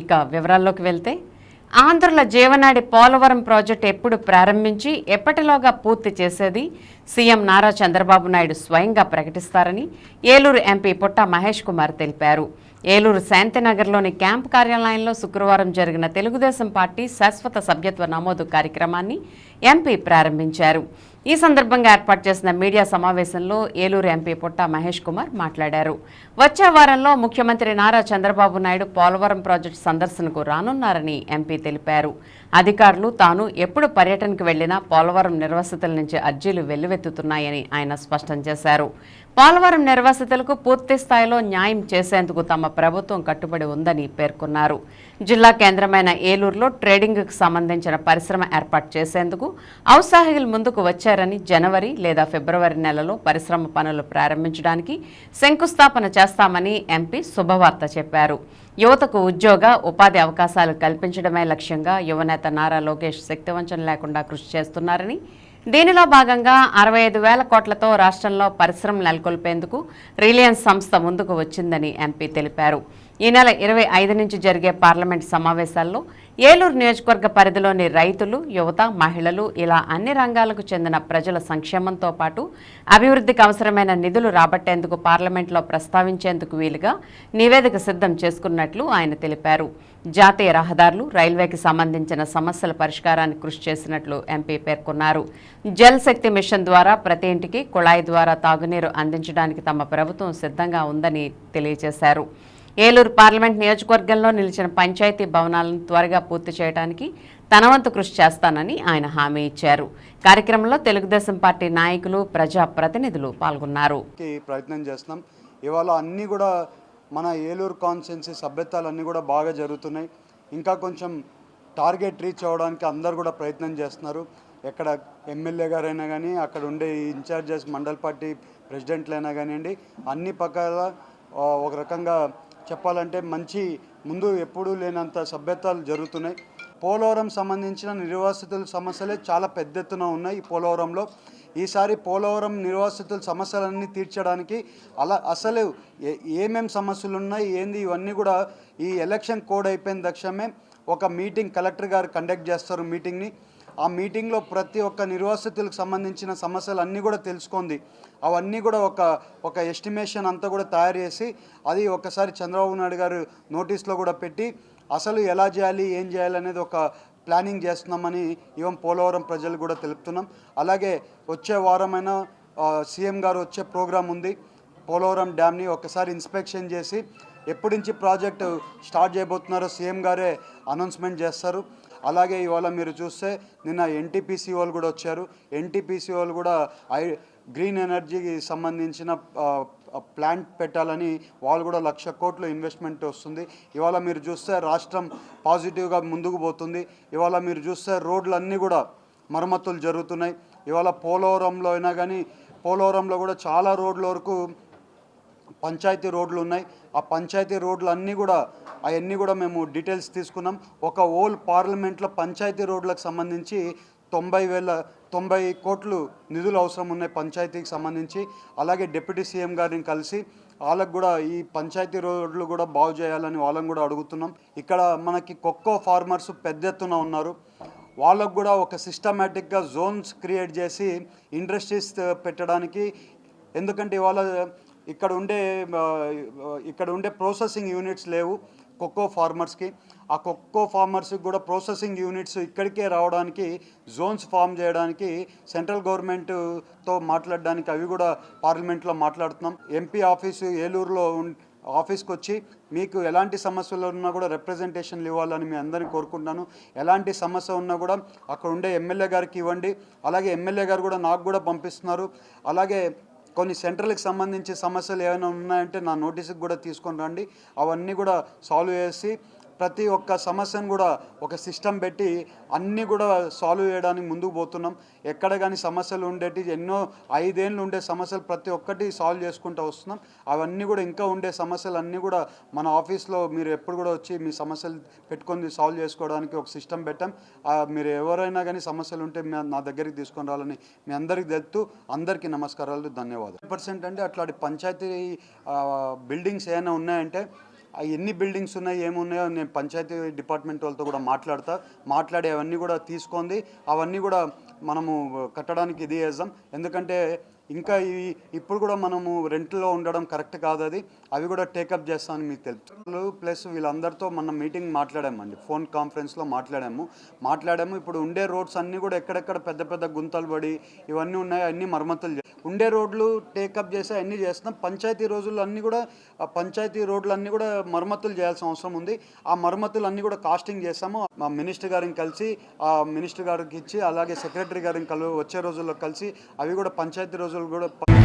ఇక వివరాల్లోకి వెళ్తే ఆంధ్రుల జీవనాడి పోలవరం ప్రాజెక్టు ఎప్పుడు ప్రారంభించి ఎప్పటిలోగా పూర్తి చేసేది సీఎం నారా చంద్రబాబు నాయుడు స్వయంగా ప్రకటిస్తారని ఏలూరు ఎంపీ పుట్ట మహేష్ కుమార్ తెలిపారు. ఏలూరు శాంతినగర్లోని క్యాంప్ కార్యాలయంలో శుక్రవారం జరిగిన తెలుగుదేశం పార్టీ శాశ్వత సభ్యత్వ నమోదు కార్యక్రమాన్ని ఎంపీ ప్రారంభించారు. ఈ సందర్భంగా ఏర్పాటు చేసిన మీడియా సమావేశంలో ఏలూరు ఎంపీ పుట్ట మహేష్ కుమార్ మాట్లాడారు. వచ్చే వారంలో ముఖ్యమంత్రి నారా చంద్రబాబు నాయుడు పోలవరం ప్రాజెక్టు సందర్శనకు రానున్నారని ఎంపీ తెలిపారు. అధికారులు తాను ఎప్పుడు పర్యటనకు వెళ్ళినా పోలవరం నిర్వాసితుల నుంచి అర్జీలు వెల్లువెత్తుతున్నాయని ఆయన స్పష్టం చేశారు. పోలవరం నిర్వాసితులకు పూర్తి స్థాయిలో న్యాయం చేసేందుకు తమ ప్రభుత్వం కట్టుబడి ఉందని పేర్కొన్నారు. జిల్లా కేంద్రమైన ఏలూరులో ట్రేడింగ్కు సంబంధించిన పరిశ్రమ ఏర్పాటు చేసేందుకు ఔత్సాహికులు ముందుకు వచ్చారని జనవరి లేదా ఫిబ్రవరి నెలలో పరిశ్రమ పనులు ప్రారంభించడానికి శంకుస్థాపన చేస్తామని ఎంపీ శుభవార్త చెప్పారు. యువతకు ఉద్యోగ ఉపాధి అవకాశాలు కల్పించడమే లక్ష్యంగా యువనేత నారా లోకేష్ శక్తివంచన లేకుండా కృషి చేస్తున్నారని దీనిలో భాగంగా అరవై ఐదు వేల కోట్లతో రాష్ట్రంలో పరిశ్రమలు నెలకొల్పేందుకు రిలయన్స్ సంస్థ ముందుకు వచ్చిందని ఎంపీ తెలిపారు. ఈ నెల ఇరవై ఐదు నుంచి జరిగే పార్లమెంట్ సమావేశాల్లో ఏలూరు నియోజకవర్గ పరిధిలోని రైతులు యువత మహిళలు ఇలా అన్ని రంగాలకు చెందిన ప్రజల సంక్షేమంతో పాటు అభివృద్ధికి అవసరమైన నిధులు రాబట్టేందుకు పార్లమెంట్లో ప్రస్తావించేందుకు వీలుగా నివేదిక సిద్ధం చేసుకున్నట్లు ఆయన తెలిపారు. జాతీయ రహదారులు రైల్వేకి సంబంధించిన సమస్యల పరిష్కారానికి కృషి చేసినట్లు ఎంపీ పేర్కొన్నారు. జల్ శక్తి మిషన్ ద్వారా ప్రతి ఇంటికి కుళాయి ద్వారా తాగునీరు అందించడానికి తమ ప్రభుత్వం సిద్ధంగా ఉందని తెలియజేశారు. ఏలూరు పార్లమెంట్ నియోజకవర్గంలో నిలిచిన పంచాయతీ భవనాలను త్వరగా పూర్తి చేయడానికి తన వంతు కృషి చేస్తానని ఆయన హామీ ఇచ్చారు. కార్యక్రమంలో తెలుగుదేశం పార్టీ నాయకులు ప్రజా ప్రతినిధులు పాల్గొన్నారు ప్రయత్నం చేస్తున్నాం. ఇవాళ అన్నీ కూడా మన ఏలూరు కాన్స్టిట్యున్సీ సభ్యత్వాలు అన్నీ కూడా బాగా జరుగుతున్నాయి. ఇంకా కొంచెం టార్గెట్ రీచ్ అవ్వడానికి అందరు కూడా ప్రయత్నం చేస్తున్నారు. ఎక్కడ ఎమ్మెల్యే గారైనా కానీ అక్కడ ఉండే ఇన్ఛార్జెస్ మండల్ పార్టీ ప్రెసిడెంట్లైనా కానివ్వండి అన్ని పక్కల ఒక రకంగా చెప్పాలంటే మంచి ముందు ఎప్పుడూ లేనంత సభ్యతలు జరుగుతున్నాయి. పోలవరం సంబంధించిన నిర్వాసితుల సమస్యలే చాలా పెద్ద ఎత్తున ఉన్నాయి ఈ పోలవరంలో. ఈసారి పోలవరం నిర్వాసితుల సమస్యలన్నీ తీర్చడానికి అలా అసలు ఏ- ఏమేం సమస్యలు ఉన్నాయి ఏంది ఇవన్నీ కూడా ఈ ఎలక్షన్ కోడ్ అయిపోయిన తక్షణమే ఒక మీటింగ్ కలెక్టర్ గారు కండక్ట్ చేస్తారు మీటింగ్ని. ఆ మీటింగ్లో ప్రతి ఒక్క నిర్వాసితులకు సంబంధించిన సమస్యలు అన్నీ కూడా తెలుసుకుంది. అవన్నీ కూడా ఒక ఒక ఎస్టిమేషన్ అంతా కూడా తయారు చేసి అది ఒకసారి చంద్రబాబు నాయుడు గారు నోటీస్లో కూడా పెట్టి అసలు ఎలా చేయాలి ఏం చేయాలి అనేది ఒక ప్లానింగ్ చేస్తున్నామని ఈవెన్ పోలవరం ప్రజలు కూడా తెలుపుతున్నాం. అలాగే వచ్చే వారమైన సీఎం గారు వచ్చే ప్రోగ్రాం ఉంది. పోలవరం డ్యామ్ని ఒకసారి ఇన్స్పెక్షన్ చేసి ఎప్పటి నుంచి ప్రాజెక్టు స్టార్ట్ చేయబోతున్నారో సీఎం గారే అనౌన్స్మెంట్ చేస్తారు. అలాగే ఇవాళ మీరు చూస్తే నిన్న ఎన్టీపీసీ వాళ్ళు కూడా వచ్చారు. ఎన్టీపీసీ వాళ్ళు కూడా ఐ గ్రీన్ ఎనర్జీకి సంబంధించిన ప్లాంట్ పెట్టాలని వాళ్ళు కూడా లక్ష కోట్లు ఇన్వెస్ట్మెంట్ వస్తుంది. ఇవాళ మీరు చూస్తే రాష్ట్రం పాజిటివ్గా ముందుకు పోతుంది. ఇవాళ మీరు చూస్తే రోడ్లన్నీ కూడా మరమ్మతులు జరుగుతున్నాయి. ఇవాళ పోలవరంలో అయినా కానీ పోలవరంలో కూడా చాలా రోడ్ల వరకు పంచాయతీ రోడ్లు ఉన్నాయి. ఆ పంచాయతీ రోడ్లు అన్నీ కూడా అవన్నీ కూడా మేము డీటెయిల్స్ తీసుకున్నాం. ఒక ఓల్ పార్లమెంట్లో పంచాయతీ రోడ్లకు సంబంధించి తొంభై వేల తొంభై కోట్లు నిధులు అవసరం ఉన్నాయి పంచాయతీకి సంబంధించి. అలాగే డిప్యూటీ సీఎం గారిని కలిసి వాళ్ళకు కూడా ఈ పంచాయతీ రోడ్లు కూడా బాగు చేయాలని వాళ్ళని కూడా అడుగుతున్నాం. ఇక్కడ మనకి కొక్కో ఫార్మర్స్ పెద్ద ఎత్తున ఉన్నారు. వాళ్ళకు కూడా ఒక సిస్టమేటిక్గా జోన్స్ క్రియేట్ చేసి ఇండస్ట్రీస్ పెట్టడానికి ఎందుకంటే ఇవాళ ఇక్కడ ఉండే ఇక్కడ ఉండే ప్రాసెసింగ్ యూనిట్స్ లేవు కొక్కో ఫార్మర్స్కి ఆ కొక్కో ఫార్మర్స్కి కూడా ప్రాసెసింగ్ యూనిట్స్ ఇక్కడికే రావడానికి జోన్స్ ఫామ్ చేయడానికి సెంట్రల్ గవర్నమెంట్తో మాట్లాడడానికి అవి కూడా పార్లమెంట్లో మాట్లాడుతున్నాం. ఎంపీ ఆఫీసు ఏలూరులో ఆఫీస్కి వచ్చి మీకు ఎలాంటి సమస్యలు ఉన్నా కూడా రిప్రజెంటేషన్లు ఇవ్వాలని మీ అందరిని కోరుకుంటున్నాను. ఎలాంటి సమస్య ఉన్నా కూడా అక్కడ ఉండే ఎమ్మెల్యే గారికి ఇవ్వండి. అలాగే ఎమ్మెల్యే గారు కూడా నాకు కూడా పంపిస్తున్నారు. అలాగే కొన్ని సెంట్రల్కి సంబంధించి సమస్యలు ఏమైనా ఉన్నాయంటే నా నోటీస్కి కూడా తీసుకొని రండి. అవన్నీ కూడా సాల్వ్ చేసి ప్రతి ఒక్క సమస్యను కూడా ఒక సిస్టమ్ పెట్టి అన్నీ కూడా సాల్వ్ చేయడానికి ముందుకు పోతున్నాం. ఎక్కడ కానీ సమస్యలు ఉండేటి ఎన్నో ఐదేళ్ళు ఉండే సమస్యలు ప్రతి ఒక్కటి సాల్వ్ చేసుకుంటూ వస్తున్నాం. అవన్నీ కూడా ఇంకా ఉండే సమస్యలు అన్నీ కూడా మన ఆఫీస్లో మీరు ఎప్పుడు కూడా వచ్చి మీ సమస్యలు పెట్టుకొని సాల్వ్ చేసుకోవడానికి ఒక సిస్టమ్ పెట్టాం. మీరు ఎవరైనా కానీ సమస్యలు ఉంటే నా దగ్గరికి తీసుకొని రావాలని మీ అందరికి తెలుపుతూ అందరికీ నమస్కారాలు ధన్యవాదాలు. పర్సెంట్ అంటే అట్లాంటి పంచాయతీ బిల్డింగ్స్ ఏమైనా ఉన్నాయంటే ఎన్ని బిల్డింగ్స్ ఉన్నాయి ఏమున్నాయో నేను పంచాయతీ డిపార్ట్మెంట్ వాళ్ళతో కూడా మాట్లాడతా. మాట్లాడి అవన్నీ కూడా తీసుకుంది. అవన్నీ కూడా మనము కట్టడానికి ఇది చేద్దాం. ఎందుకంటే ఇంకా ఇవి ఇప్పుడు కూడా మనము రెంట్లో ఉండడం కరెక్ట్ కాదు అది. అవి కూడా టేకప్ చేస్తామని మీకు తెలుసు. ప్లస్ వీళ్ళందరితో మన మీటింగ్ మాట్లాడామండి. ఫోన్ కాన్ఫరెన్స్లో మాట్లాడాము. మాట్లాడాము. ఇప్పుడు ఉండే రోడ్స్ అన్నీ కూడా ఎక్కడెక్కడ పెద్ద పెద్ద గుంతలు పడి ఇవన్నీ ఉన్నాయి. అన్ని మరమ్మతులు ఉండే రోడ్లు టేకప్ చేసి అన్నీ చేస్తున్నాం. పంచాయతీ రోజులు అన్నీ కూడా ఆ పంచాయతీ రోడ్లు అన్నీ కూడా మరమ్మతులు చేయాల్సిన అవసరం ఉంది. ఆ మరమ్మతులు అన్నీ కూడా కాస్టింగ్ చేస్తాము. మా మినిస్టర్ గారిని కలిసి ఆ మినిస్టర్ గారికి ఇచ్చి అలాగే సెక్రటరీ గారిని కలు వచ్చే రోజుల్లో కలిసి అవి కూడా పంచాయతీ రోజు కూడా